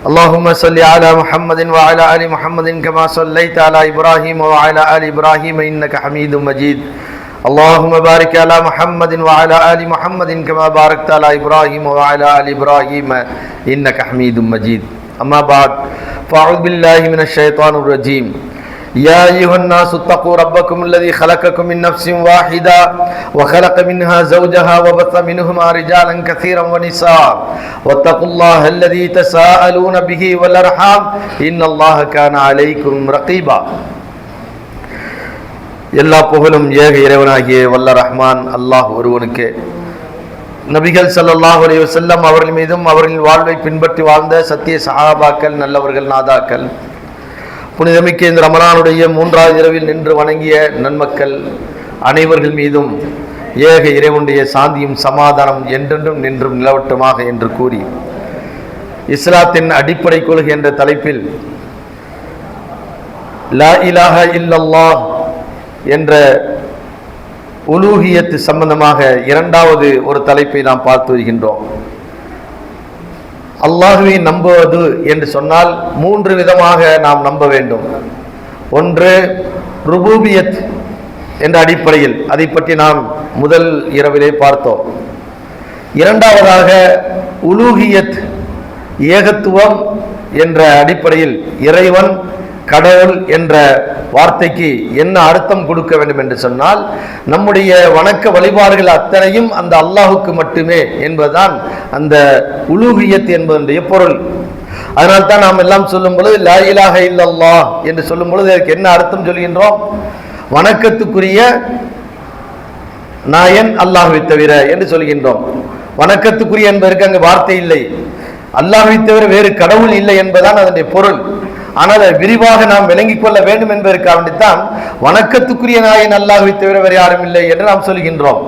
اللهم صل على محمد وعلى آل محمد كما صليت على إبراهيم وعلى آل إبراهيم إنك حميد مجيد. اللهم بارك على محمد وعلى آل محمد كما باركت على إبراهيم وعلى آل إبراهيم إنك حميد مجيد. أما بعد فأعوذ بالله من الشيطان الرجيم. يا أيها الناس اتقوا ربكم الذي خلقكم من نفس واحدة وخلق منها زوجها وبث منهما رجالا كثيرا ونساء واتقوا الله الذي تساءلون به والأرحام إن الله كان عليكم رقيبا எல்லா புகழும் ஏக இறைவனாகிய வல்ல ரஹ்மான் அல்லாஹ் ஒருவனுக்கு நபிகள் ஸல்லல்லாஹு அலைஹி வஸல்லம் அவர்கள் மீதும் அவர்களின் வாழ்வை பின்பற்றி வாழ்ந்த சத்திய சஹாபாக்கள் நல்லவர்கள் நாதாக்கள் புனிதமிக்க இந்த ரமலானுடைய மூன்றாவது இரவில் நின்று வணங்கிய நன்மக்கள் அனைவர்கள் மீதும் ஏக இறைவனுடைய சாந்தியும் சமாதானம் என்றென்றும் நின்றும் நிலவட்டுமாக என்று கூறி இஸ்லாத்தின் அடிப்படை கொள்கை என்ற தலைப்பில் லா இலாஹ இல்லல்லாஹ் என்ற உலூகியத்து சம்பந்தமாக இரண்டாவது ஒரு தலைப்பை நாம் பார்த்து வருகின்றோம். அல்லாஹுவை நம்புவது என்று சொன்னால் மூன்று விதமாக நாம் நம்ப வேண்டும். ஒன்று ருபூபியத் என்ற அடிப்படையில். அதை பற்றி நாம் முதல் இரவிலே பார்த்தோம். இரண்டாவதாக உலூகியத் ஏகத்துவம் என்ற அடிப்படையில் இறைவன் கடவுள் என்ற வார்த்தைக்கு என்ன அர்த்தம் கொடுக்க வேண்டும் என்று சொன்னால் நம்முடைய வணக்க வழிபாடுகள் அத்தனையும் அந்த அல்லாஹுக்கு மட்டுமே என்பதுதான் அந்த உலூகியத் என்பதனுடைய பொருள். அதனால் தான் நாம் எல்லாம் சொல்லும் பொழுது லா இலாஹ என்று சொல்லும் பொழுது அதற்கு என்ன அர்த்தம் சொல்கின்றோம்? வணக்கத்துக்குரிய நாயன் அல்லாஹுவை தவிர என்று சொல்கின்றோம். வணக்கத்துக்குரிய என்பதற்கு அங்கு வார்த்தை இல்லை. அல்லாஹை தவிர வேறு கடவுள் இல்லை என்பதுதான் அதனுடைய பொருள். ஆனால் அதை விரிவாக நாம் விளங்கிக் கொள்ள வேண்டும் என்பதற்காக வணக்கத்துக்குரிய நாயன் அல்லாஹுவை தவிர வேறு யாரும் இல்லை என்று நாம் சொல்கின்றோம்.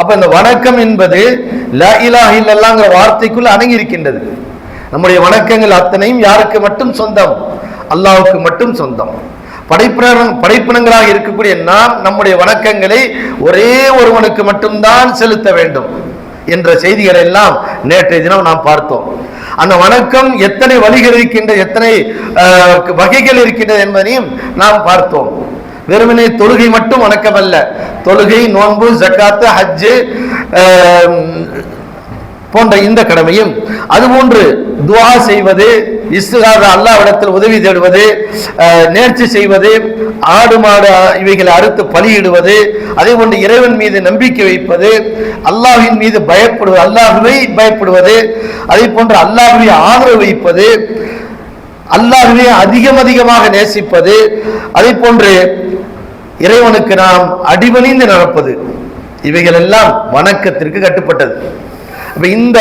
அப்ப இந்த வணக்கம் என்பது ல இலாஹ இல்லல்லாங்கிற வார்த்தைக்குள் அடங்கி இருக்கின்றது நம்முடைய வணக்கங்கள் அத்தனையும் யாருக்கு மட்டும் சொந்தம்? அல்லாஹுக்கு மட்டும் சொந்தம். படைப்பின படைப்பினங்களாக இருக்கக்கூடிய நாம் நம்முடைய வணக்கங்களை ஒரே ஒருவனுக்கு மட்டும்தான் செலுத்த வேண்டும். என்ற செய்திகளை எல்லாம் நேற்றைய தினம் நாம் பார்த்தோம். அந்த வணக்கம் எத்தனை வழிகள் இருக்கின்ற எத்தனை வகைகள் இருக்கின்றது என்பதையும் நாம் பார்த்தோம். வெறுமனே தொழுகை மட்டும் வணக்கம் அல்ல தொழுகை நோன்பு ஜக்காத்து ஹஜ்ஜு போன்ற இந்த கடமையும் அதுபோன்று துவா செய்வது இஸ்லாத அல்லாவிடத்தில் உதவி தேடுவது அஹ், நேர்ச்சி செய்வது ஆடு மாடு இவைகளை அறுத்து பலியிடுவது அதே போன்று இறைவன் மீது நம்பிக்கை வைப்பது அல்லாஹின் மீது பயப்படுவது அல்லாஹுவை பயப்படுவது அதே போன்று அல்லாஹுவை ஆதரவு வைப்பது அல்லாஹுவை அதிகம் அதிகமாக நேசிப்பது அதே போன்று இறைவனுக்கு நாம் அடிபணிந்து நடப்பது. இவைகள் எல்லாம் வணக்கத்திற்கு கட்டுப்பட்டது. அப்ப இந்த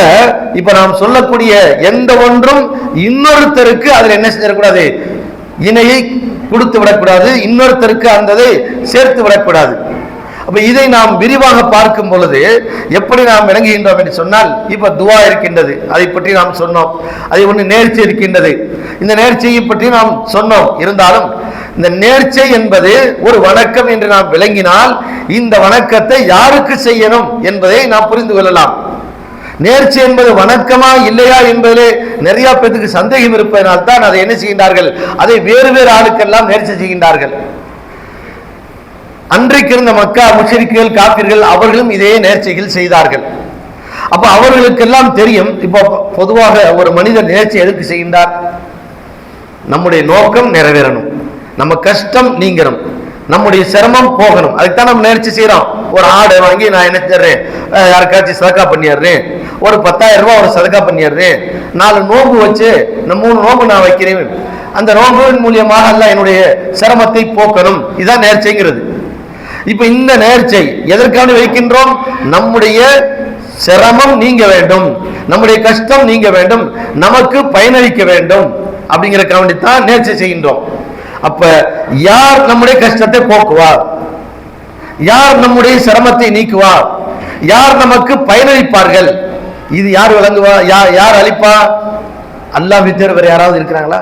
இப்ப நாம் சொல்லக்கூடிய எந்த ஒன்றும் இன்னொருத்தருக்கு அதில் என்ன செஞ்சிடக்கூடாது இணையை கொடுத்து விடக்கூடாது இன்னொருத்தருக்கு அந்ததை சேர்த்து விடக்கூடாது. அப்ப இதை நாம் விரிவாக பார்க்கும் பொழுது எப்படி நாம் விளங்குகின்றோம் என்று சொன்னால் இப்ப துவா இருக்கின்றது அதை பற்றி நாம் சொன்னோம். அதை ஒன்று நேர்ச்சி இருக்கின்றது. இந்த நேர்ச்சியை பற்றி நாம் சொன்னோம். இருந்தாலும் இந்த நேர்ச்சை என்பது ஒரு வணக்கம் என்று நாம் விளங்கினால் இந்த வணக்கத்தை யாருக்கு செய்யணும் என்பதை நாம் புரிந்து கொள்ளலாம். நேர்ச்சி என்பது வணக்கமா இல்லையா என்பதிலே நிறைய பேருக்கு சந்தேகம் இருப்பதனால் தான் அதை என்ன செய்கின்றார்கள்? அதை வேறு வேறு ஆளுக்கெல்லாம் நேர்ச்சி செய்கின்றார்கள். அன்றைக்கு இருந்த மக்கா முஷரிக்குகள் காப்பீர்கள் அவர்களும் இதே நேர்ச்சிகள் செய்தார்கள். அப்ப அவர்களுக்கெல்லாம் தெரியும் இப்போ பொதுவாக ஒரு மனிதன் நேர்ச்சி எதுக்கு செய்கின்றார்? நம்முடைய நோக்கம் நிறைவேறணும். நம்ம கஷ்டம் நீங்கணும். நம்முடைய சிரமம் போகணும். அதுக்கு தான் நம்ம நேர்ச்சி செய்யறோம் ஒரு ஆடை வாங்கி நான் என்ன செய்யறேன்? யாருக்காச்சும் சதக்கா பண்ணிடுறேன் ஒரு பத்தாயிரம் ரூபாய் ஒரு சதக்கா பண்ணிடுறேன் நாலு நோம்பு வச்சு இந்த மூணு நோம்பு நான் வைக்கிறேன். அந்த நோம்பின் மூலியமாக அல்ல என்னுடைய சிரமத்தை போக்கணும். இதுதான் நேர்ச்சைங்கிறது. இப்ப இந்த நேர்ச்சை எதற்காக வைக்கின்றோம்? நம்முடைய சிரமம் நீங்க வேண்டும். நம்முடைய கஷ்டம் நீங்க வேண்டும். நமக்கு பயனளிக்க வேண்டும். அப்படிங்கிற கவனித்தான் நேர்ச்சி செய்கின்றோம். அப்ப யார் நம்முடைய கஷ்டத்தை போக்குவார்? யார் நம்முடைய சிரமத்தை நீக்குவார்? யார் நமக்கு பயனளிப்பார்கள்? இது யார் விளங்குவா? யார் யார் அளிப்பா அல்லாஹ் தவிர வேற யாராவது இருக்கிறாங்களா?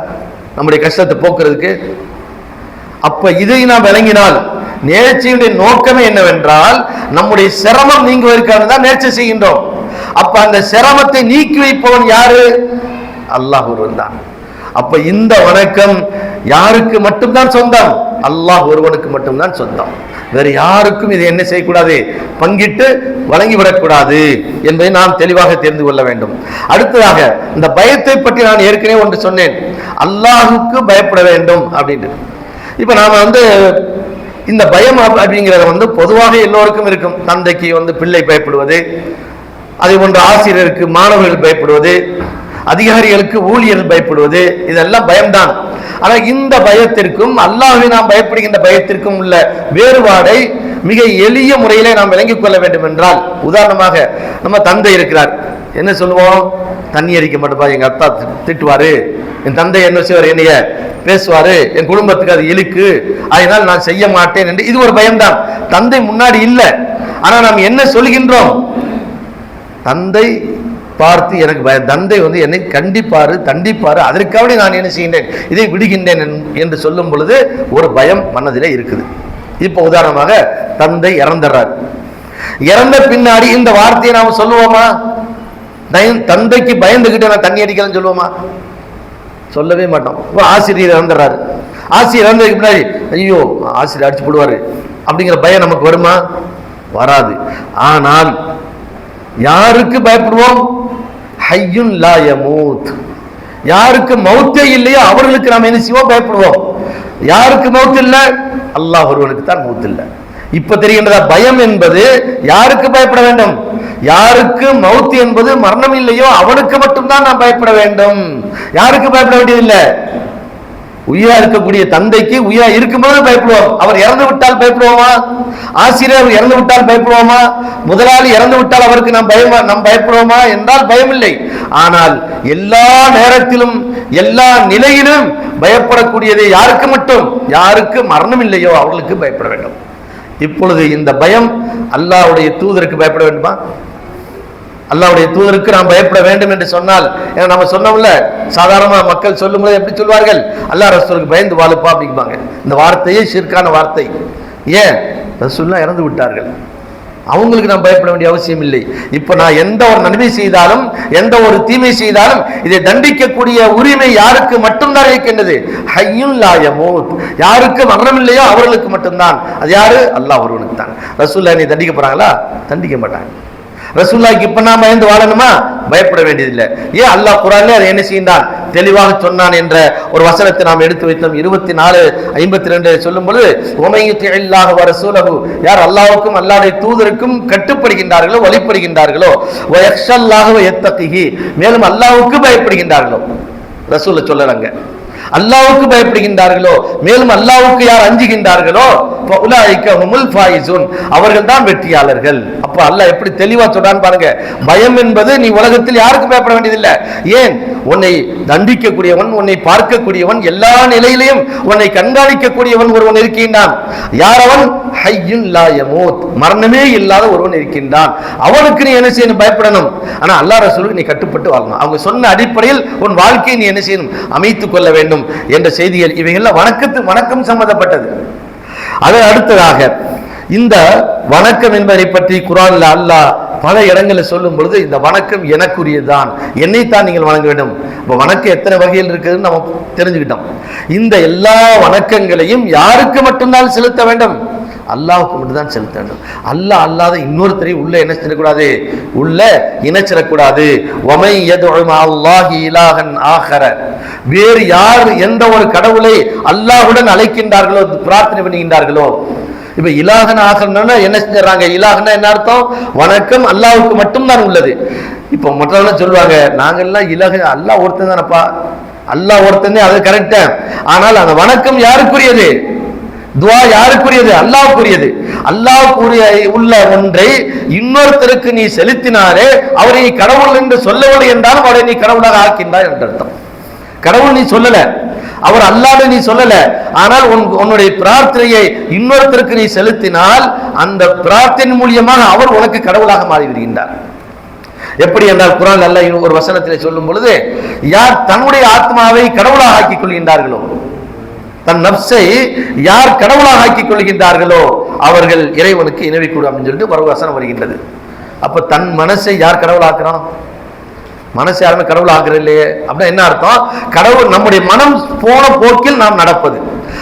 நம்முடைய கஷ்டத்தை போக்குறதுக்கு. அப்ப இதை நாம் விளங்கினால் நேர்ச்சியுடைய நோக்கமே என்னவென்றால் நம்முடைய சிரமம் நீங்குவதற்கான தான் நேர்ச்சி செய்கின்றோம். அப்ப அந்த சிரமத்தை நீக்கி வைப்பவன் யாரு? அல்லாஹ் ஒருவன் தான். அப்ப இந்த வணக்கம் யாருக்கு மட்டும்தான் சொந்தம்? அல்லாஹ் ஒருவனுக்கு மட்டும்தான் சொந்தம். வேறு யாருக்கும் இதை என்ன செய்யக்கூடாது? பங்கிட்டு வழங்கிவிடக்கூடாது என்பதை நாம் தெளிவாக தெரிந்து கொள்ள வேண்டும். அடுத்ததாக இந்த பயத்தை பற்றி நான் ஏற்கனவே ஒன்று சொன்னேன். அல்லாஹுக்கு பயப்பட வேண்டும் அப்படின்ட்டு. இப்போ நாம் வந்து இந்த பயம் அப்படிங்கிறத வந்து பொதுவாக எல்லோருக்கும் இருக்கும். தந்தைக்கு வந்து பிள்ளை பயப்படுவது அதே போன்று ஆசிரியருக்கு மாணவர்கள் பயப்படுவது அதிகாரிகளுக்கு ஊழியர்கள் பயப்படுவது இதெல்லாம் பயம்தான். ஆனால் இந்த பயத்திற்கும் அல்லாஹை நாம் பயப்படுகின்ற பயத்திற்கும் உள்ள வேறுபாடை மிக எளிய முறையிலே நாம் விளங்கிக் கொள்ள வேண்டும் என்றால் உதாரணமாக நம்ம தந்தை இருக்கிறார். என்ன சொல்லுவோம்? தண்ணி அடிக்க மாட்டேப்பா எங்க அத்தா திட்டுவார் திட்டுவாரு. என் தந்தை என்ன செய்வார்? என்னைய பேசுவாரு. என் குடும்பத்துக்கு அது இழுக்கு. அதனால் நான் செய்ய மாட்டேன் என்று இது ஒரு பயம்தான். தந்தை முன்னாடி இல்லை. ஆனா நாம் என்ன சொல்கின்றோம்? தந்தை பார்த்து எனக்கு பய தந்தை வந்து என்னை கண்டிப்பாரு தண்டிப்பாரு அதற்காக நான் என்ன செய்கின்றேன் இதை விடுகின்றேன் என்று சொல்லும் பொழுது ஒரு பயம் மனதிலே இருக்குது. இப்போ உதாரணமாக தந்தை இறந்துடுறார். இறந்த பின்னாடி இந்த வார்த்தையை நாம் சொல்லுவோமா? தந்தைக்கு பயந்துகிட்டு நான் தண்ணி அடிக்கலன்னு சொல்லுவோமா? சொல்லவே மாட்டோம். இப்போ ஆசிரியர் இறந்துடுறாரு. ஆசிரியர் இறந்ததுக்கு முன்னாடி ஐயோ ஆசிரியர் அடிச்சு போடுவாரு. அப்படிங்கிற பயம் நமக்கு வருமா? வராது. ஆனால் யாருக்கு பயப்படுவோம்? ஹையுன் லா யமூத். யாருக்கு மௌத்தே இல்லையோ அவர்களுக்கு நாம் என்ன செய்வோம்? பயப்படுவோம். யாருக்கு மௌத் இல்லை? அல்லாஹ் ஒருவனுக்கு தான் மௌத் இல்லை. இப்ப தெரிகின்றதா பயம் என்பது யாருக்கு பயப்பட வேண்டும்? யாருக்கு மௌத் என்பது மரணம் இல்லையோ அவனுக்கு மட்டும்தான் நாம் பயப்பட வேண்டும். யாருக்கு பயப்பட வேண்டியதில்லை? உயிரா இருக்கக்கூடிய தந்தைக்கு உயிரா இருக்கும்போது பயப்படுவோம். அவர் இறந்து விட்டால் பயப்படுவோமா? ஆசிரியர் இறந்து விட்டால் பயப்படுவோமா? முதலாளி இறந்து விட்டால் அவருக்கு நாம் பயமா நாம் பயப்படுவோமா என்றால் பயமில்லை. ஆனால் எல்லா நேரத்திலும் எல்லா நிலையிலும் பயப்படக்கூடியது யாருக்கு மட்டும் யாருக்கு மரணம் இல்லையோ அவர்களுக்கு பயப்பட வேண்டும். இப்பொழுது இந்த பயம் அல்லாஹ்வுடைய தூதருக்கு பயப்பட வேண்டுமா? அல்லாவுடைய தூதருக்கு நாம் பயப்பட வேண்டும் என்று சொன்னால் ஏன்னா நம்ம சொன்னோம்ல சாதாரண மக்கள் சொல்லும்போது எப்படி சொல்வார்கள்? அல்லாஹ் ரசூலுக்கு பயந்து வாழுப்பா அப்படிம்பாங்க. இந்த வார்த்தையே ஷிர்கான வார்த்தை. ஏன்? ரசூல்லா இறந்து விட்டார்கள். அவங்களுக்கு நான் பயப்பட வேண்டிய அவசியம் இல்லை. இப்போ நான் எந்த ஒரு நன்மை செய்தாலும் எந்த ஒரு தீமை செய்தாலும் இதை தண்டிக்கக்கூடிய உரிமை யாருக்கு மட்டும்தான் இருக்கின்றது? ஹையும் லாயமோ யாருக்கு மரணம் இல்லையோ அவர்களுக்கு மட்டும்தான். அது யாரு? அல்லாஹ் ஒருவனுக்கு தான் ரசூல்லா நீ தண்டிக்க போறாங்களா? தண்டிக்க மாட்டாங்க. ரசூல்லாக்கு இப்ப நான் பயந்து வாழணுமா? பயப்பட வேண்டியதில்லை. ஏன் அல்லாஹ் குரான்ல அதை என்ன செய்தான் தெளிவாக சொன்னான் என்ற ஒரு வசனத்தை நாம் எடுத்து வைத்தோம். இருபத்தி நாலு ஐம்பத்தி ரெண்டு சொல்லும் பொழுது உமையுத்தி இல்லாஹ் வர சூலகு யார் அல்லாவுக்கும் அல்லாவுடைய தூதருக்கும் கட்டுப்படுகின்றார்களோ வழிபடுகின்றார்களோ வயக்ஷல்லாஹு எத்தகிஹி மேலும் அல்லாவுக்கு பயப்படுகின்றார்களோ. ரசூல சொல்லலங்க. அல்லாவுக்கு பயப்படுகின்றார்களோ? மேலும் அல்லாவுக்கு யார் அஞ்சுகின்றார்களோ? அவர்கள் தான் வெற்றியாளர்கள். அப்ப அல்லாஹ் எப்படி தெளிவா சொல்றான்னு பாருங்க. பயம் என்பது நீ உலகத்தில் யாருக்கு பயப்பட வேண்டியதில்லை. ஏன்? உன்னை தண்டிக்கக்கூடியவன் உன்னை பார்க்கக்கூடியவன் எல்லா நிலையிலையும் உன்னை கண்காணிக்கக்கூடியவன் ஒருவன் இருக்கின்றான். யார் அவன் ஹையுன் மரணமே இல்லாத ஒருவன் இருக்கின்றான். அவனுக்கு நீ என்ன செய்யணும்? பயப்படணும். ஆனா அல்லாஹ் ரசூலுக்கு நீ கட்டுப்பட்டு வாழணும். அவங்க சொன்ன அடிப்படையில் உன் வாழ்க்கையை நீ என்ன செய்யணும்? அமைத்துக் கொள்ள வேண்டும். என்ற செய்திகள் இவைகள்லாம் வணக்கத்து வணக்கம் சம்பந்தப்பட்டது. அது அடுத்ததாக இந்த வணக்கம் என்பதை பற்றி குரான்ல அல்லாஹ் பல இடங்களில் சொல்லும் பொழுது இந்த வணக்கம் எனக்குரியதுதான். என்னைத்தான் நீங்கள் வணங்க வேண்டும். இப்போ வணக்கம் எத்தனை வகையில் இருக்குதுன்னு நம்ம தெரிஞ்சுக்கிட்டோம். இந்த எல்லா வணக்கங்களையும் யாருக்கு மட்டும்தான் செலுத்த வேண்டும்? அல்லாஹ்வுக்கு மட்டும்தான் செலுத்த வேண்டும் அல்லாஹ் அல்லாத இன்னொருத்தரையும் உள்ள என்ன செய்யக்கூடாது உள்ள இணைச்சிடக்கூடாது. ஒமை அல்லாஹி இலாகன் ஆகர வேறு யார் எந்த ஒரு கடவுளை அல்லாஹ்வுடன் அழைக்கின்றார்களோ பிரார்த்தனை பண்ணுகின்றார்களோ இப்ப இலாகன் ஆகணும்னா என்ன செஞ்சாங்க இலாகன்னா என்ன அர்த்தம்? வணக்கம் அல்லாவுக்கு மட்டும்தான் உள்ளது. இப்போ மற்றவங்க சொல்லுவாங்க நாங்கெல்லாம் இலக அல்லாஹ் ஒருத்தன் தானப்பா. அல்லாஹ் ஒருத்தனே அது கரெக்டா ஆனால் அந்த வணக்கம் யாருக்குரியது? துவா யாருக்குரியது? அல்லாவுக்குரியது அல்லாவுக்குரிய உள்ள ஒன்றை இன்னொருத்தருக்கு நீ செலுத்தினாரே அவரை நீ கடவுள் என்று சொல்லவில்லை என்றாலும் அவரை நீ கடவுளாக ஆக்கின்றாய் என்று அர்த்தம். கடவுள் நீ சொல்லல. அவர் அல்லாத நீ சொல்லல. ஆனால் உன் உன்னுடைய பிரார்த்தனையை இன்னொருத்தருக்கு நீ செலுத்தினால் அந்த பிரார்த்தனை மூலியமாக அவர் உனக்கு கடவுளாக மாறி விடுகின்றார் எப்படி என்றால் குரான் அல்ல ஒரு வசனத்திலே சொல்லும் பொழுது யார் தன்னுடைய ஆத்மாவை கடவுளாக ஆக்கிக் கொள்கின்றார்களோ தன் நப்சை யார் கடவுளாக ஆக்கிக் கொள்கின்றார்களோ அவர்கள் இறைவனுக்கு இணைவிக்கூடும் அப்படின்னு சொல்லிட்டு ஒரு வருகின்றது. அப்ப தன் மனசை யார் கடவுளாக்குறான்? மனசு யாருமே கடவுள் இல்லையே அப்படின்னா என்ன அர்த்தம்? கடவுள் நம்முடைய மனம் போன போக்கில் நாம் நடப்பது.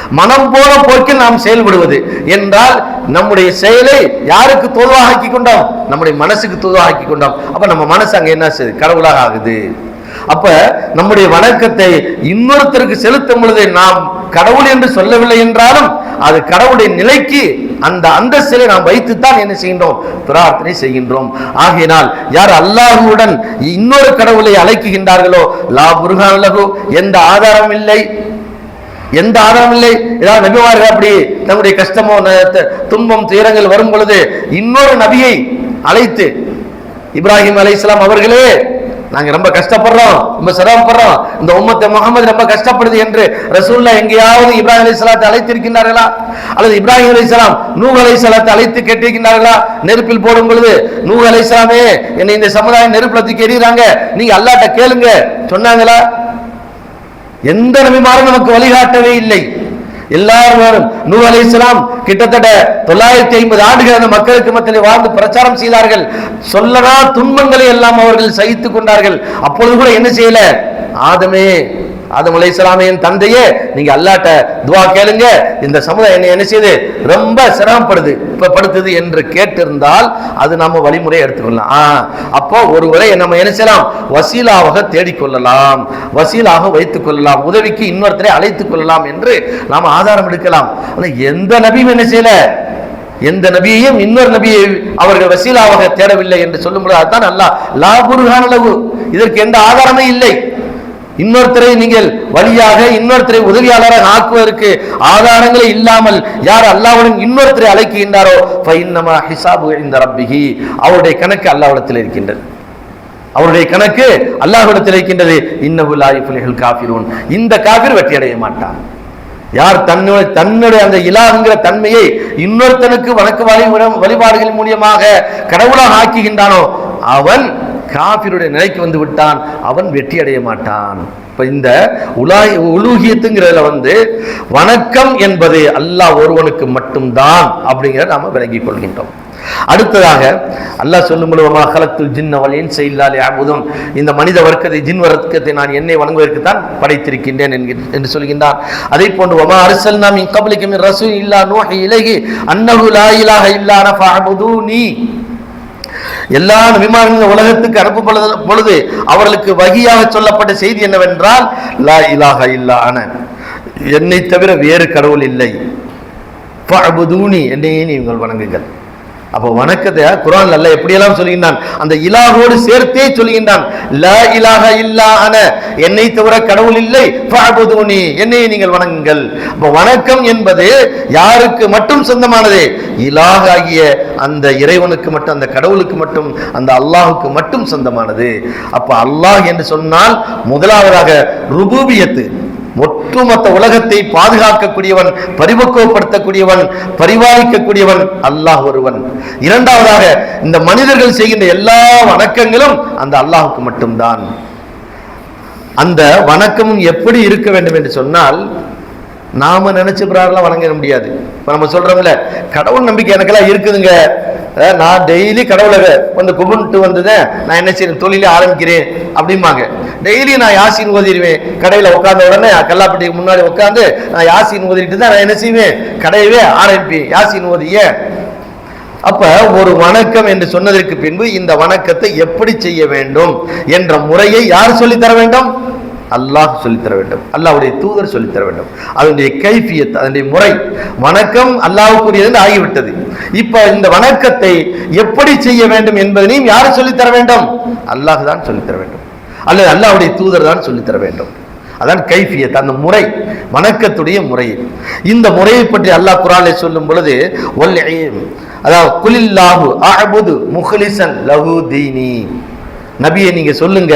மனம் போன போக்கில் நாம் செயல்படுவது. என்றால் நம்முடைய செயலை யாருக்கு தோதுவாக ஆக்கி கொண்டோம்? நம்முடைய மனசுக்கு தோதுவாக ஆக்கி கொண்டோம். அப்ப நம்ம மனசு அங்க என்ன செய்யுது? கடவுளாக ஆகுது. அப்ப நம்முடைய வணக்கத்தை இன்னொருத்தருக்கு செலுத்தும் பொழுது நாம் கடவுள் என்று சொல்லவில்லை என்றாலும் அது கடவுளுடைய நிலைக்கு அந்த அந்தஸ்திலே நாம் வைத்துத்தான் என்ன செய்கின்றோம்? பிரார்த்தனை செய்கின்றோம். ஆகையினால் யார் அல்லாஹுவுடன் இன்னொரு கடவுளை அழைக்குகின்றார்களோ லா முருகான் லகு எந்த ஆதாரம் இல்லை. எந்த ஆதாரம் இல்லை. ஏதாவது நபிமார்கள் அப்படி தங்களுடைய கஷ்டமோ துன்பம் துயரங்கள் வரும் பொழுது இன்னொரு நபியை அழைத்து இப்ராஹிம் அலைஹிஸ்ஸலாம் அவர்களே நாங்க ரொம்ப கஷ்டப்படுறோம் ரொம்ப சிரமப்படுறோம். இந்த உம்மத்தை முகமது ரொம்ப கஷ்டப்படுது என்று ரசூல்லா எங்கேயாவது இப்ராஹிம் அலி சலாத்தை அழைத்திருக்கிறார்களா அல்லது இப்ராஹிம் அலைஹிஸ்ஸலாம் நூஹ் சலாத்தை அழைத்து கேட்டிருக்கிறார்களா நெருப்பில் போடும் பொழுது நூஹ் சலாமே என்னை இந்த சமுதாயம் நெருப்பில் தூக்கி எறிகிறாங்க நீங்க அல்லாட்ட கேளுங்க. சொன்னாங்களா? எந்த நபிமாரும் நமக்கு வழிகாட்டவே இல்லை. எல்லாரும் அலு இஸ்லாம் கிட்டத்தட்ட தொள்ளாயிரத்தி ஐம்பது ஆண்டுகள் அந்த மக்களுக்கு மத்தியில் வாழ்ந்து பிரச்சாரம் செய்தார்கள். சொல்லனா துன்பங்களை எல்லாம் அவர்கள் சகித்துக் கொண்டார்கள். அப்பொழுது கூட என்ன செய்யல? ஆதமே ஆதம் அலை இஸ்லாமியின் தந்தையே நீங்க அல்லாட்ட துவா கேளுங்க. இந்த சமுதாயம் என்ன என்ன செய்யுது ரொம்ப சிரமப்படுது. இப்ப படுத்துது என்று கேட்டிருந்தால் அது நம்ம வழிமுறை எடுத்துக்கொள்ளலாம். ஆ, ஒரு முறை நம்ம என்ன செய்யலாம்? வசீலாவாக தேடிக்கொள்ளலாம் வசீலாக வைத்துக் கொள்ளலாம். உதவிக்கு இன்னொருத்தரை அழைத்துக் கொள்ளலாம் என்று நாம் ஆதாரம் எடுக்கலாம். எந்த நபியும் என்ன செய்யல? எந்த நபியையும் இன்னொரு நபியை அவர்கள் வசீலாவாக தேடவில்லை என்று சொல்லும்போது அதுதான் நல்லா லா புருகான அளவு இதற்கு எந்த ஆதாரமே இல்லை. இன்னொருத்தரை நீங்கள் வழியாக இன்னொருத்தரை உதவியாளராக ஆக்குவதற்கு ஆதாரங்களே இல்லாமல் யார் அல்லாவுடன் இன்னொருத்தரை அழைக்கின்றாரோ ஃபைன்னமா ஹிசாபு இந்த ரப்பிகி அவருடைய கணக்கு அல்லாவிடத்தில் இருக்கின்றது. அவருடைய கணக்கு அல்லாஹிடத்தில் இருக்கின்றது. இன்னபுல்லாய் புலிகள் யுஃப்லிஹுல் இந்த காபிர் வெற்றி அடைய மாட்டான். யார் தன்னுடைய தன்னுடைய அந்த இலாகுங்கிற தன்மையை இன்னொருத்தனுக்கு வணக்க வழி வழிபாடுகள் மூலியமாக கடவுளாக ஆக்குகின்றானோ அவன் காபிருடைய நிலைக்கு வந்து விட்டான். அவன் வெற்றி அடைய மாட்டான். இப்ப இந்த உலாய் உலூகியத்துங்கிறதுல வந்து வணக்கம் என்பது அல்லாஹ் ஒருவனுக்கு மட்டும்தான் அப்படிங்கிறத நாம விளங்கிக் கொள்கின்றோம். அடுத்ததாக அல்லாஹ் சொல்லும் மூலமாக கலத்து ஜின் அவளின் செய்யலால் ஆகுதும் இந்த மனித வர்க்கத்தை ஜின் வர்க்கத்தை நான் என்னை வணங்குவதற்கு தான் படைத்திருக்கின்றேன் என்று சொல்கின்றான். அதே போன்று ஒமா அரசல் நாம் இக்கபலிக்கு மின் இல்லா நூஹி இலகி அன்னகு லா இல்லான இல்லா நீ எல்லா விமானங்கள் உலகத்துக்கு அனுப்பப்பொழுது பொழுது அவர்களுக்கு வகியாக சொல்லப்பட்ட செய்தி என்னவென்றால் லா இலாக இல்லா அன. என்னை தவிர வேறு கடவுள் இல்லை. என்னையே நீங்கள் வணங்குங்கள். அப்போ வணக்கத்தை குரான் அல்ல எப்படியெல்லாம் சொல்கின்றான்? அந்த இலாகோடு சேர்த்தே சொல்கின்றான். லா இலாஹ இல்லா அன. என்னை தவிர கடவுள் இல்லை. ஃபஅபுதூனி. என்னை நீங்கள் வணங்குங்கள். அப்போ வணக்கம் என்பது யாருக்கு மட்டும் சொந்தமானது? இலாக ஆகிய அந்த இறைவனுக்கு மட்டும் அந்த கடவுளுக்கு மட்டும் அந்த அல்லாஹுக்கு மட்டும் சொந்தமானது. அப்போ அல்லாஹ் என்று சொன்னால் முதலாவதாக ருபூபியத்து. ஒட்டுமொத்த உலகத்தை பாதுகாக்கக்கூடியவன் பரிபக்குவப்படுத்தக்கூடியவன் பரிபாலிக்கக்கூடியவன் அல்லாஹ் ஒருவன். இரண்டாவதாக இந்த மனிதர்கள் செய்கின்ற எல்லா வணக்கங்களும் அந்த அல்லாஹுக்கு மட்டும்தான். அந்த வணக்கமும் எப்படி இருக்க வேண்டும் என்று சொன்னால் நாம நினச்சி பிராரெல்லாம் வணங்கிட முடியாது. இப்போ நம்ம சொல்றோம்ல கடவுள் நம்பிக்கை எனக்கெல்லாம் இருக்குதுங்க. நான் டெய்லி கடவுளை வந்து கும்பிட்டு வந்ததேன் நான் என்ன செய்யறேன் தொழிலே ஆரம்பிக்கிறேன் அப்படிம்பாங்க. டெய்லி நான் யாசின் ஓதிடுவேன். கடையில் உட்காந்த உடனே கல்லாப்பட்டிக்கு முன்னாடி உட்காந்து நான் யாசின் ஓதிட்டு தான் நான் என்ன செய்வேன்? கடையவே ஆரம்பிப்பேன். யாசின் ஓதிய. அப்ப ஒரு வணக்கம் என்று சொன்னதற்கு பின்பு இந்த வணக்கத்தை எப்படி செய்ய வேண்டும் என்ற முறையை யார் சொல்லித்தர வேண்டும்? அல்லாஹ் சொல்லித் தர வேண்டும். அல்லாவுடைய தூதர் சொல்லித் தர வேண்டும். அதனுடைய கைஃபியத் அதனுடைய முறை வணக்கம் அல்லாவுக்குரியது ஆகிவிட்டது. இப்ப இந்த வணக்கத்தை எப்படி செய்ய வேண்டும் என்பதனையும் யார் சொல்லித் தர வேண்டும்? அல்லாஹ் தான் சொல்லித் தர வேண்டும். அல்லது அல்லாவுடைய தூதர் தான் சொல்லித் தர வேண்டும். அதான் கைஃபியத் அந்த முறை வணக்கத்துடைய முறை. இந்த முறையை பற்றி அல்லாஹ் குரானை சொல்லும் பொழுது ஒல் அதாவது குலில்லாஹு அஅபுது முஹ்லிசன் லஹு தீனி. நபியை நீங்க சொல்லுங்க.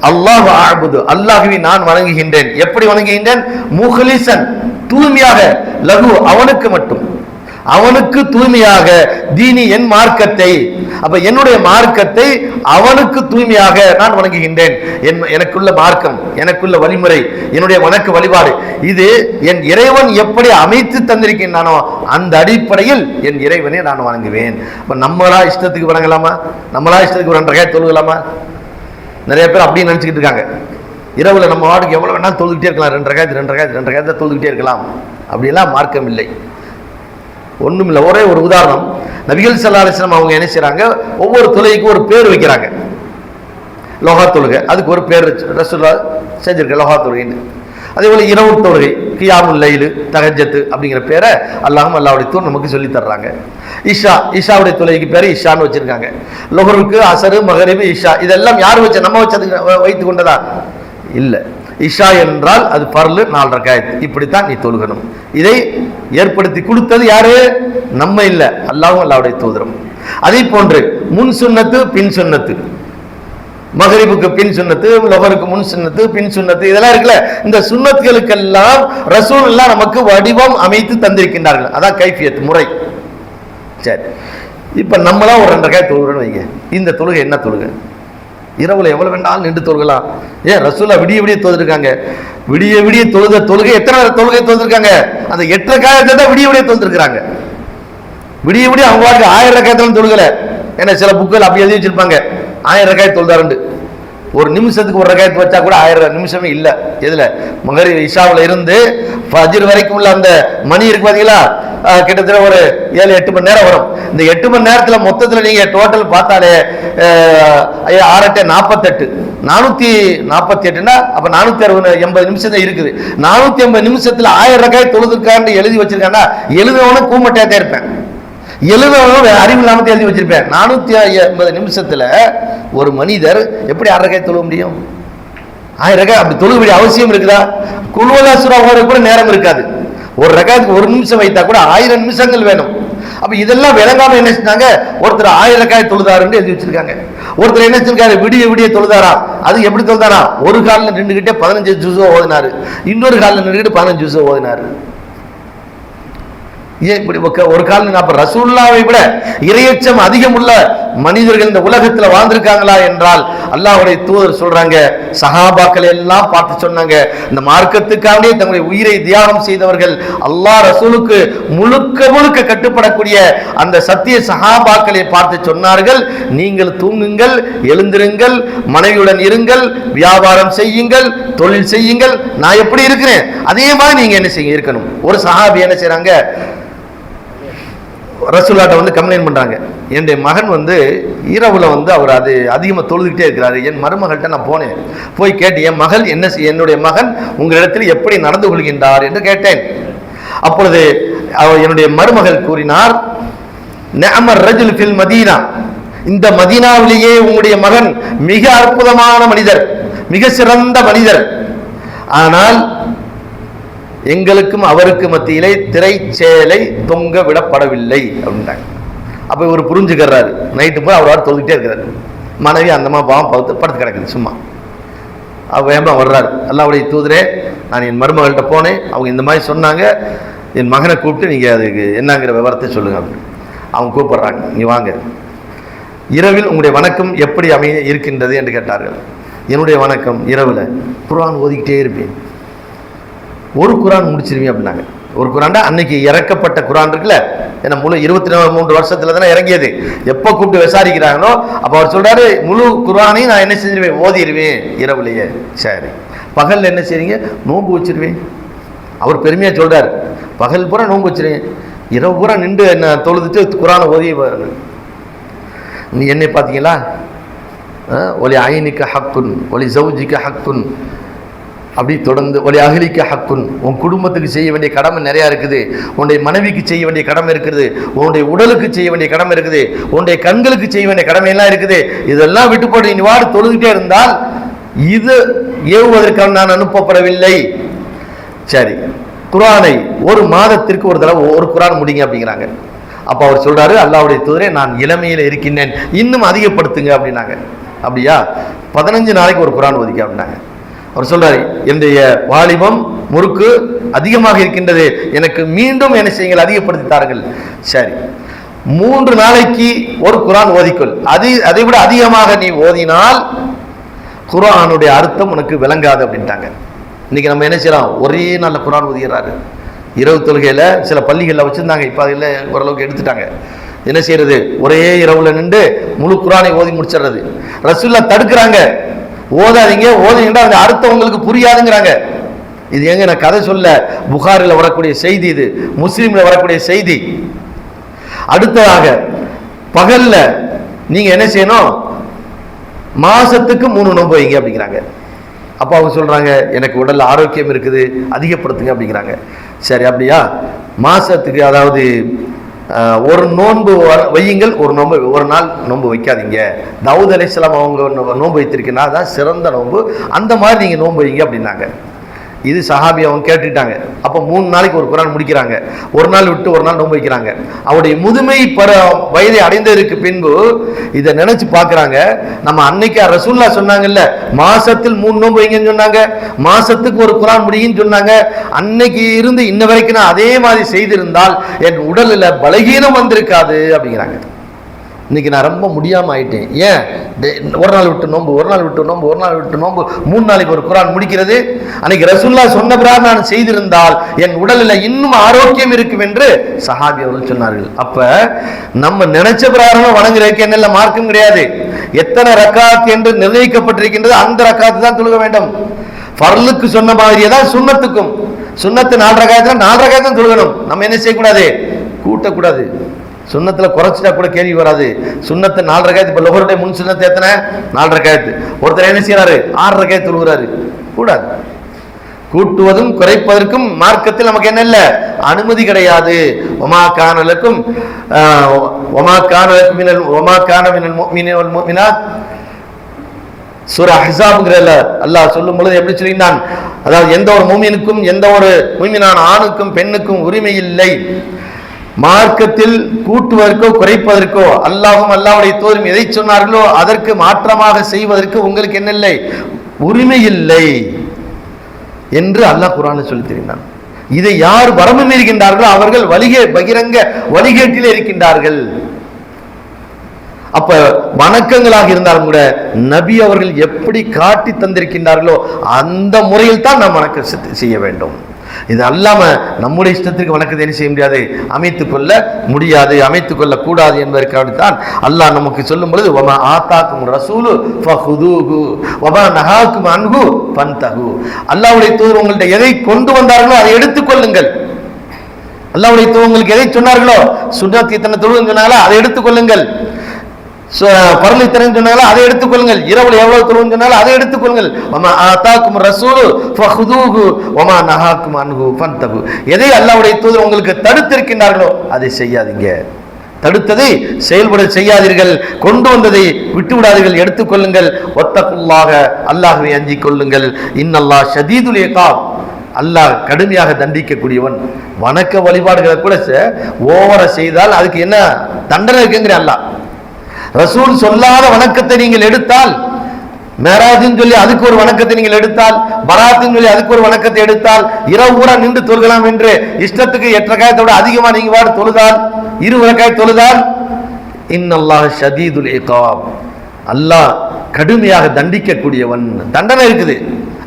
அல்லாஹ் ஆபுது அல்லாஹுவை நான் வணங்குகின்றேன். எப்படி வணங்குகின்றேன்? முஹலிசன் தூய்மையாக லகு அவனுக்கு மட்டும். அவனுக்கு தூய்மையாக தீனி என் மார்க்கத்தை. அப்ப என்னுடைய மார்க்கத்தை அவனுக்கு தூய்மையாக நான் வணங்குகின்றேன். என் எனக்குள்ள மார்க்கம் எனக்குள்ள வழிமுறை என்னுடைய வணக்க வழிபாடு இது என் இறைவன் எப்படி அமைத்து தந்திருக்கின்றானோ அந்த அடிப்படையில் என் இறைவனை நான் வணங்குவேன். இப்ப நம்மளா இஷ்டத்துக்கு வணங்கலாமா? நம்மளா இஷ்டத்துக்கு ஒரு ரெண்டரை தொழுகலாமா? நிறைய பேர் அப்படியே நினச்சிக்கிட்டு இருக்காங்க. இரவில் நம்ம வார்டுக்கு எவ்வளோ வேணாலும் தொழுதுகிட்டே இருக்கலாம். ரெண்டரை ரகாயத்து ரெண்டரை ரகாயத்து ரெண்டரை ரகாயத்தை தொழுதுகிட்டே இருக்கலாம். அப்படியெல்லாம் மார்க்கம் இல்லை. ஒன்றும் இல்லை ஒரே ஒரு உதாரணம். நபிகள் ஸல்லல்லாஹு அலைஹி அவங்க என்ன செய்கிறாங்க ஒவ்வொரு தொழுகைக்கும் ஒரு பேர் வைக்கிறாங்க. லோகா தொழுகை. அதுக்கு ஒரு பேர் ரசுல்லா செஞ்சிருக்க லோகா தொழுகைன்னு. அதே போல் இரவு தொழுகை கியாமுல் லைலு தகஜத்து அப்படிங்கிற பேரை அல்லாஹும் அல்லாவுடைய தூண் நமக்கு சொல்லி தர்றாங்க. இஷா இஷாவுடைய தொழுகைக்கு பேர் இஷான்னு வச்சுருக்காங்க. லொஹருக்கு அசரு மகரிபு இஷா இதெல்லாம் யார் வச்ச நம்ம வச்சது வைத்து கொண்டதா? இல்லை. இஷா என்றால் அது பர்லு நாலு ரக்காயத். இப்படித்தான் நீ தொழுகணும். இதை ஏற்படுத்தி கொடுத்தது யாரு? நம்ம இல்லை. அல்லாவும் அல்லாவுடைய தூதரம். அதே போன்று முன் சுண்ணத்து பின் சுண்ணத்து மகரிபுக்கு பின் சுண்ணத்து லொஹருக்கு முன் சுண்ணத்து பின் சுண்ணத்து இதெல்லாம் இருக்குல்ல. இந்த சுன்னத்துகளுக்கெல்லாம் ரசூல் எல்லாம் நமக்கு வடிவம் அமைத்து தந்திருக்கின்றார்கள். அதான் கைஃபியத் முறை. சரி. இப்ப நம்மளாம் ஒரு ரெண்டரை காய் தொழுகிறோன்னு வைங்க. இந்த தொழுகை என்ன தொழுகை? இரவுல எவ்வளவு வேணாலும் நின்று தொழுகலாம். ஏன் ரசூலா விடிய விடிய தொழுதுருக்காங்க. விடிய விடிய தொழுத தொழுகை எத்தனை தொழுகை தொழுதுருக்காங்க? அந்த எட்டரை காலத்தை தான் விடிய விடிய தொழுதுருக்காங்க விடிய விடிய அவங்க வாழ்க்கை ஆயிரம் ரக்காயத்திலும் தொழுகல. ஏன்னா சில புக்கில் அப்படி எழுதி வச்சிருப்பாங்க. ஆயிரம் ரக்காயத் தொழுதாருண்டு. ஒரு நிமிஷத்துக்கு ஒரு ரகாயத்து வச்சா கூட ஆயிரம் நிமிஷமே இல்லை. எதுல? மகரி இஷாவில் இருந்து ஃபஜ்ர் வரைக்கும் உள்ள அந்த மணி இருக்கு பாத்தீங்களா? கிட்டத்தட்ட ஒரு ஏழு எட்டு மணி நேரம் வரும். இந்த எட்டு மணி நேரத்தில் மொத்தத்தில் நீங்கள் டோட்டல் பார்த்தாலே ஆறட்டே நாற்பத்தெட்டு நானூற்றி நாற்பத்தி எட்டுனா அப்போ நானூற்றி அறுபது எண்பது நிமிஷம் தான் இருக்குது. நானூற்றி எண்பது நிமிஷத்தில் ஆயிரம் ரூபாய் தொழுதுக்கான்னு எழுதி வச்சிருக்காண்ட எழுதவனும் கூமட்டையாக தான் இருப்பேன். எழுதவனும் அறிவு இல்லாமல் எழுதி வச்சிருப்பேன். நானூற்றி எண்பது நிமிஷத்தில் ஒரு மனிதர் எப்படி அரை ரகாய் தொழுவ முடியும்? ஆயிரம் ரூபாய் அப்படி தொழுக வேண்டிய அவசியம் இருக்குதா? குழுவதாசுரா கூட நேரம் இருக்காது. ஒரு ரகாயத்துக்கு ஒரு நிமிஷம் வைத்தா கூட ஆயிரம் நிமிஷங்கள் வேணும். அப்ப இதெல்லாம் விளங்காம என்ன செஞ்சாங்க? ஒருத்தர் ஆயிரம் ரக்காய் தொழுதாருன்னு எழுதி வச்சிருக்காங்க. ஒருத்தர் என்ன செஞ்சிருக்காரு விடிய விடிய தொழுதாரா? அது எப்படி தொழுதாரா? ஒரு காலில் நின்றுகிட்டே பதினஞ்சு ஜூஸோ ஓதினாரு. இன்னொரு காலில் நின்றுகிட்டு பதினஞ்சு ஜூஸோ ஓதினாரு. ஏன் இப்படி ஒரு காலம் அப்ப ரசூல்லாவை விட இரையச்சம் அதிகம் உள்ள மனிதர்கள் இந்த உலகத்துல வாழ்ந்திருக்காங்களா என்றால் அல்லாஹுடைய தூதர் சொல்றாங்க சஹாபாக்கள் எல்லாம் பார்த்து சொன்னாங்க இந்த மார்க்கத்துக்காகவே தங்களுடைய உயிரை தியாகம் செய்தவர்கள் அல்லாஹ் ரசூலுக்கு முழுக்க முழுக்க கட்டுப்படக்கூடிய அந்த சத்திய சஹாபாக்களை பார்த்து சொன்னார்கள் நீங்கள் தூங்குங்கள் எழுந்திருங்கள் மனைவியுடன் இருங்கள் வியாபாரம் செய்யுங்கள் தொழில் செய்யுங்கள் நான் எப்படி இருக்கிறேன்? அதே மாதிரி நீங்க என்ன செய்ய இருக்கணும். ஒரு சஹாபி என்ன செய்யறாங்க ரசூல்லாட்ட வந்து கம்ப்ளைண்ட் பண்றாங்க. என்னுடைய மகன் வந்து இரவுல வந்து அவர் அது அதிகமாக தொழுதுகிட்டே இருக்கிறாரு. என் மருமகள்கிட்ட நான் போனேன். போய் கேட்டு என் மகள் என்ன செய்- என்னுடைய மகன் உங்களிடத்தில் எப்படி நடந்து கொள்கின்றார்? என்று கேட்டேன். அப்பொழுது அவர் என்னுடைய மருமகள் கூறினார் நேமர் ரஜுல் ஃபில் மதீனா. இந்த மதீனாவிலேயே உங்களுடைய மகன் மிக அற்புதமான மனிதர் மிக சிறந்த மனிதர். ஆனால் எங்களுக்கும் அவருக்கு மத்தியிலே திரைச்சேலை தொங்க விடப்படவில்லை அப்படின்ட்டாங்க அப்போ இவர் புரிஞ்சுக்கிறாரு. நைட்டு போய் அவரோட தொழுகிட்டே இருக்கிறார் மனைவி அந்தமா பாவம் பகுத்து படுத்து கிடக்குது சும்மா. அவ வேகமாக வர்றாரு? அல்லாவுடைய தூதரே நான் என் மருமகள்கிட்ட போனேன். அவங்க இந்த மாதிரி சொன்னாங்க. என் மகனை கூப்பிட்டு நீங்கள் அதுக்கு என்னங்கிற விவரத்தை சொல்லுங்க அப்படின்னு. அவங்க கூப்பிடுறாங்க. நீ வாங்க. இரவில் உங்களுடைய வணக்கம் எப்படி அமைய இருக்கின்றது? என்று கேட்டார்கள். என்னுடைய வணக்கம் இரவில் குரான் ஓதிக்கிட்டே இருப்பேன். ஒரு குரான் முடிச்சிருவீங்க அப்படின்னாங்க. ஒரு குரான்டா அன்னைக்கு இறக்கப்பட்ட குரான் இருக்குல்ல? ஏன்னா முழு இருபத்தி நாலு மூன்று வருஷத்துல தானே இறங்கியது. எப்போ கூப்பிட்டு விசாரிக்கிறாங்களோ அப்போ அவர் சொல்றாரு முழு குரானையும் நான் என்ன செஞ்சிருவேன்? ஓதிடுவேன் இரவுலையே. சரி. பகல்ல என்ன செய்றீங்க? நோன்பு வச்சிருவேன். அவர் பெருமையாக சொல்றாரு பகல் பூரா நோன்பு வச்சிருவேன். இரவு பூரா நின்று என்ன தொழுதுட்டு குரானை ஓதி வ- நீ என்னை பார்த்தீங்களா? அஹ், ஒலி ஐனிக்க ஹக்குன் ஒலி ஜவுஜிக்கு ஹக்குன் அப்படி தொடர்ந்து ஒலி அகலிக்க ஹக்குன். உன் குடும்பத்துக்கு செய்ய வேண்டிய கடமை நிறையா இருக்குது. உன்னுடைய மனைவிக்கு செய்ய வேண்டிய கடமை இருக்குது. உன்னுடைய உடலுக்கு செய்ய வேண்டிய கடமை இருக்குது. உன்னுடைய கண்களுக்கு செய்ய வேண்டிய கடமை எல்லாம் இருக்குது. இதெல்லாம் விட்டு போட்டு நீ வாடு தொழுதுகிட்டே இருந்தால் இது ஏவுவதற்காக நான் அனுப்பப்படவில்லை. சரி. குரானை ஒரு மாதத்திற்கு ஒரு தடவை ஒரு குரான் முடிங்க அப்படிங்கிறாங்க. அப்போ அவர் சொல்கிறாரு அல்லாஹ்வுடைய தூதரே நான் இளமையில் இருக்கின்றேன். இன்னும் அதிகப்படுத்துங்க அப்படின்னாங்க. அப்படியா? பதினஞ்சு நாளைக்கு ஒரு குரான் ஒதுக்கி அப்படின்னாங்க. அவர் சொல்றாரு என்னுடைய வாலிபம் முறுக்கு அதிகமாக இருக்கின்றது. எனக்கு மீண்டும் என்ன செய்யுங்கள்? அதிகப்படுத்தி தாருங்கள். சரி. மூன்று நாளைக்கு ஒரு குரான் ஓதிக்கொள். அது அதை விட அதிகமாக நீ ஓதினால் குரானுடைய அர்த்தம் உனக்கு விளங்காது அப்படின்ட்டாங்க. இன்னைக்கு நம்ம என்ன செய்யலாம்? ஒரே நல்ல குரான் ஓதிடுறாரு. இரவு தொழுகையில் சில பள்ளிகளில் வச்சுருந்தாங்க. இப்போ அதில் ஓரளவுக்கு எடுத்துட்டாங்க. என்ன செய்யறது? ஒரே இரவுல நின்று முழு குரானை ஓதி முடிச்சிடுறது. ரசூல்லா தடுக்கிறாங்க. ஓதாதீங்க ஓதுனீங்கன்னா அந்த அர்த்தம் உங்களுக்கு புரியாதுங்கிறாங்க. இது எங்க நான் கதை சொல்ல புகாரில் வரக்கூடிய செய்தி இது முஸ்லீம்ல வரக்கூடிய செய்தி. அடுத்ததாக பகல்ல நீங்க என்ன செய்யணும்? மாசத்துக்கு மூணு நோன்பு வைங்க அப்படிங்கிறாங்க. அப்போ அவங்க சொல்கிறாங்க எனக்கு உடல் ஆரோக்கியம் இருக்குது அதிகப்படுத்துங்க அப்படிங்கிறாங்க. சரி அப்படியா? மாதத்துக்கு அதாவது ஒரு நோன்பு வர- வையுங்கள் ஒரு நோன்பு ஒரு நாள் நோன்பு வைக்காதீங்க. தாவூத் அலைஹிஸ்ஸலாம் அவங்க நோன்பு வைத்திருக்கீங்கன்னா அதான் சிறந்த நோன்பு. அந்த மாதிரி நீங்கள் நோன்பு வைங்க அப்படின்னாங்க. இது சஹாபி அவங்க கேட்டுட்டாங்க. அப்போ மூணு நாளைக்கு ஒரு குரான் முடிக்கிறாங்க. ஒரு நாள் விட்டு ஒரு நாள் நோன்பு வைக்கிறாங்க. அவருடைய முதுமை பர வயதை அடைந்ததற்கு பின்பு இதை நினைச்சு பார்க்குறாங்க. நம்ம அன்னைக்கு ரசூல்லா சொன்னாங்கல்ல மாசத்தில் மூணு நோன்பு வைங்கன்னு சொன்னாங்க. மாசத்துக்கு ஒரு குரான் முடியும்னு சொன்னாங்க. அன்னைக்கு இருந்து இன்ன வரைக்கும் நான் அதே மாதிரி செய்திருந்தால் என் உடலில் பலகீனம் வந்திருக்காது அப்படிங்கிறாங்க. இன்னைக்கு நான் ரொம்ப முடியாமல் ஆயிட்டேன். ஏன்? டே- ஒரு நாள் விட்டு நோம்பு ஒரு நாள் விட்டு நோம்பு ஒரு நாள் விட்டு நோம்பு மூணு நாளைக்கு ஒரு குரான் முடிக்கிறது. அன்னைக்கு ரசுல்லா சொன்ன நான் செய்திருந்தால் என் உடலில் இன்னும் ஆரோக்கியம் இருக்கும் என்று சஹாபி அவர்கள் சொன்னார்கள். அப்ப நம்ம நினைச்ச பிராரணம் வணங்குறதுக்கு என்ன மார்க்கும் கிடையாது. எத்தனை ரக்காத் என்று நிர்ணயிக்கப்பட்டிருக்கின்றது அந்த ரக்காத்து தான் தொழுக வேண்டும். பரலுக்கு சொன்ன மாதிரியே தான் சுண்ணத்துக்கும். சுண்ணத்து நாலு ரகாயத்துல நாலு ரகாயத்து தான் தொழுகணும். நம்ம என்ன செய்யக்கூடாது? கூட்டக்கூடாது. சுண்ணத்துல குறைச்சிட்டா கூட கேள்வி வராது. சுண்ணத்தை நாலு ரகாயத்து இப்போ லோகருடைய முன் சுண்ணத்தை எத்தனை? நாலு ரகாயத்து ஒருத்தர் என்ன செய்யறாரு ஆறு ரகாயத்து தொழுகிறாரு. கூடாது. கூட்டுவதும் குறைப்பதற்கும் மார்க்கத்தில் நமக்கு என்ன இல்லை? அனுமதி கிடையாது. ஒமா கானலுக்கும் ஆஹ், ஒமா கானலுக்கும் மினல் ஒமா கான மினல் முஃமினீன வல் முஃமினாத் சூரா அல்லாஹ் சொல்லும் பொழுது எப்படி சொல்லியிருந்தான் அதாவது எந்த ஒரு மூமினுக்கும் எந்த ஒரு மூமினான ஆணுக்கும் பெண்ணுக்கும் உரிமை இல்லை. மார்க்கத்தில் கூட்டுவதற்கோ குறைப்பதற்கோ அல்லாஹும் அல்லாவுடைய தோறும் எதை சொன்னார்களோ அதற்கு மாற்றமாக செய்வதற்கு உங்களுக்கு என்ன இல்லை? உரிமை இல்லை என்று அல்லாஹ் குரானில் சொல்லி தெரிந்தான் இதை யார் வரம்பு மீறுகின்றார்களோ அவர்கள் வலிகே பகிரங்க வழிகேட்டில் இருக்கின்றார்கள். அப்ப வணக்கங்களாக இருந்தாலும் கூட நபி அவர்கள் எப்படி காட்டி தந்திருக்கின்றார்களோ அந்த முறையில் தான் நாம் வணக்கம் செய்ய வேண்டும். இது அல்லாம நம்முடைய இஷ்டத்திற்கு வணக்கத்தை என்ன செய்ய முடியாது? அமைத்துக் கொள்ள முடியாது. அமைத்துக் கொள்ளக்கூடாது என்பதற்காகத்தான் அல்லாஹ் நமக்கு சொல்லும் பொழுது ஒமா ஆத்தாக்கும் ரசூலு ஃபஹுதூஹு ஒமா நஹாக்கும் அன்ஹு பன்தஹு அல்லாஹ்வுடைய தூர் உங்கள்கிட்ட எதை கொண்டு வந்தார்களோ அதை எடுத்துக்கொள்ளுங்கள் அல்லாவுடைய தூர் உங்களுக்கு எதை சொன்னார்களோ சுன்னத் இத்தனை தொழுன்னு அதை எடுத்துக்கொள்ளுங்கள் பரலை திறன் சொன்னாலும் அதை எடுத்துக்கொள்ளுங்கள் இரவுல எவ்வளவு சொன்னாலும் அதை எடுத்துக்கொள்ளுங்கள் ஒமா ஆத்தாக்கும் ரசூலு ஃபஹுதூஹு ஒமா நஹாக்கும் அன்ஹு ஃபன்தஹு எதை அல்லாஹ்வுடைய தூதர் உங்களுக்கு தடுத்திருக்கின்றார்களோ அதை செய்யாதீங்க. தடுத்ததை செயல்பட செய்யாதீர்கள். கொண்டு வந்ததை விட்டு விடாதீர்கள். எடுத்துக்கொள்ளுங்கள் ஒத்தக்குள்ளாக அல்லாஹ்வை அஞ்சிக் கொள்ளுங்கள். இன்னல்லாஹ் ஷதீதுல் இகாப். அல்லாஹ் கடுமையாக தண்டிக்கக்கூடியவன். வணக்க வழிபாடுகளை கூட ஓவர செய்தால் அதுக்கு என்ன தண்டனை இருக்குங்கிற அல்லாஹ். ரசூல் சொல்லாத வணக்கத்தை நீங்கள் எடுத்தால் மேராஜின்னு சொல்லி அதுக்கு ஒரு வணக்கத்தை நீங்கள் எடுத்தால் பராத்துன்னு சொல்லி அதுக்கு ஒரு வணக்கத்தை எடுத்தால் இரவு கூட நின்று தொழுகலாம் என்று இஷ்டத்துக்கு எட்டு ரகாயத்தை விட அதிகமா நீங்க வாடு தொழுதால் இரு ரகாய் தொழுதால் இன்னல்லாஹ் ஷதீதுல் இகாப். அல்லாஹ் கடுமையாக தண்டிக்கக்கூடியவன். தண்டனை இருக்குது.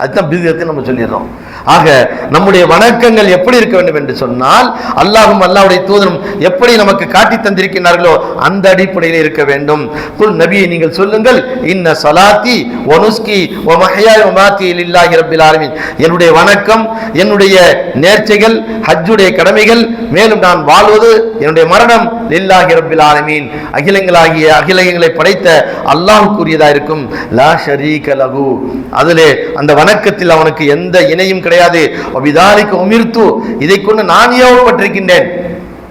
அதுதான் பிரிதத்தை நம்ம சொல்லிடுறோம். ஆக நம்முடைய வணக்கங்கள் எப்படி இருக்க வேண்டும் என்று சொன்னால் அல்லாஹும் அல்லாவுடைய தூதரும் எப்படி நமக்கு காட்டி தந்திருக்கிறார்களோ அந்த அடிப்படையில் இருக்க வேண்டும். குல் நபியை நீங்கள் சொல்லுங்கள் இன்ன சலாத்தி ஒனுஸ்கி ஒ ஒமாத்தி என்னுடைய வணக்கம் என்னுடைய நேர்ச்சைகள் ஹஜ்ஜுடைய கடமைகள் மேலும் நான் வாழ்வது என்னுடைய மரணம் லில்லாஹி ரபில் ஆலமீன். அகிலங்களாகிய அகிலங்களை படைத்த அல்லாஹ்வுக்குரியதா இருக்கும். லா ஷரீக லகு அதிலே அந்த வணக்கத்தில் அவனுக்கு எந்த இணையும் கிடையாது. விதாலிக்கு உமிர்த்து இதை கொண்டு நான் ஏவப்பட்டிருக்கின்றேன்.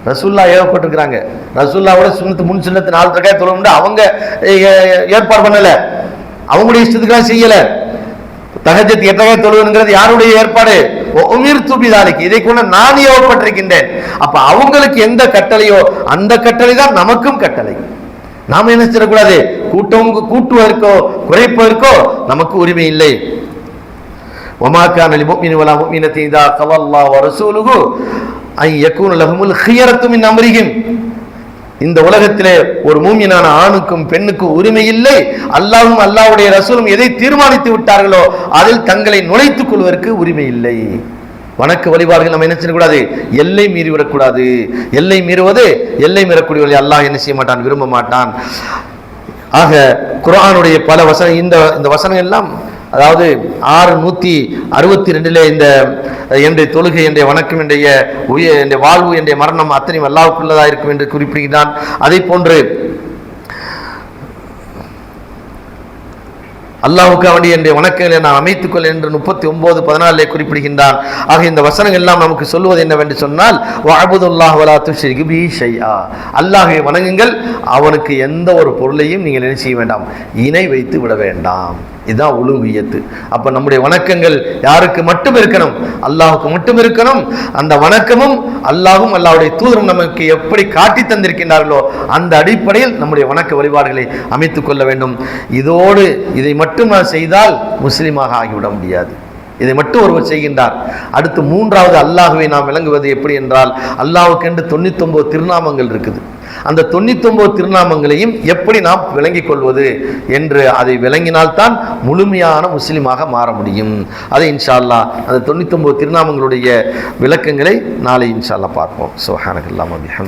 ரசுல்லா ஏவப்பட்டிருக்கிறாங்க. ரசுல்லாவோட சுண்ணத்து முன் சுண்ணத்து நாலு ரக்காய் தொழும்னு அவங்க ஏற்பாடு பண்ணல. அவங்களுடைய இஷ்டத்துக்கெல்லாம் செய்யல. தகஜத்து எட்டகாய் தொழுவனுங்கிறது யாருடைய ஏற்பாடு? உமிர் துபிதாலிக்கு இதை கொண்டு நான் ஏவப்பட்டிருக்கின்றேன். அப்ப அவங்களுக்கு எந்த கட்டளையோ அந்த கட்டளை தான் நமக்கும் கட்டளை. நாம என்ன செய்யக்கூடாது? கூட்டம் கூட்டுவதற்கோ குறைப்பதற்கோ நமக்கு உரிமை இல்லை. ஒமாக்கான முஃமின் வலா முஃமினத்தி இதா கவல்லாஹு வ ஐ யகூன இந்த உலகத்திலே ஒரு மூமியனான ஆணுக்கும் பெண்ணுக்கும் உரிமை இல்லை. அல்லாவும் அல்லாவுடைய ரசூலும் எதை தீர்மானித்து விட்டார்களோ அதில் தங்களை நுழைத்துக் கொள்வதற்கு உரிமை இல்லை. வணக்க வழிபாடுகள் நம்ம என்ன செய்யக்கூடாது? எல்லை மீறி விடக்கூடாது. எல்லை மீறுவது எல்லை மீறக்கூடியவர்களை அல்லாஹ் என்ன செய்ய மாட்டான்? விரும்ப மாட்டான். ஆக குர்ஆனுடைய பல வசனம் இந்த இந்த வசனம் எல்லாம் அதாவது ஆறு நூற்றி அறுபத்தி ரெண்டில் இந்த என்னுடைய தொழுகை என்னுடைய வணக்கம் என்னுடைய உயிர் என்னுடைய வாழ்வு என்னுடைய மரணம் அத்தனையும் அல்லாவுக்குள்ளதாக இருக்கும் என்று குறிப்பிடுகிறான் அதே போன்று அல்லாஹுக்கு வேண்டிய என்னுடைய வணக்கங்களை நான் அமைத்துக்கொள் என்று முப்பத்தி ஒன்பது பதினாலே குறிப்பிடுகின்றான். ஆக இந்த வசனங்கள் எல்லாம் நமக்கு சொல்லுவது என்னவென்று சொன்னால் வாபுதுல்லாஹ் வலா துஷ்ரிகு பிஹி வணங்குங்கள் அவனுக்கு எந்த ஒரு பொருளையும் நீங்கள் என்ன செய்ய வேண்டாம் இணை வைத்து விட வேண்டாம். இதுதான் உலுகியத்து அப்போ நம்முடைய வணக்கங்கள் யாருக்கு மட்டும் இருக்கணும்? அல்லாஹுக்கு மட்டும் இருக்கணும். அந்த வணக்கமும் அல்லாஹும் அல்லாவுடைய தூதரும் நமக்கு எப்படி காட்டி தந்திருக்கின்றார்களோ அந்த அடிப்படையில் நம்முடைய வணக்க வழிபாடுகளை அமைத்துக் கொள்ள வேண்டும். இதோடு இதை மட்டும் செய்தால் முஸ்லீமாக ஆகிவிட முடியாது. இதை மட்டும் ஒருவர் செய்கின்றார். அடுத்து மூன்றாவது அல்லாஹுவை நாம் விளங்குவது எப்படி என்றால் அல்லாஹுக்கென்று தொண்ணூத்தொன்பது திருநாமங்கள் இருக்குது. அந்த தொண்ணூத்தொன்பது திருநாமங்களையும் எப்படி நாம் விளங்கிக் கொள்வது என்று அதை விளங்கினால்தான் முழுமையான முஸ்லீமாக மாற முடியும். அதை இன்ஷா அல்லாஹ் அந்த தொண்ணூத்தொன்பது திருநாமங்களுடைய விளக்கங்களை நாளை இன்ஷால்லா பார்ப்போம். சுஹானகல்லாம் அபிஹம்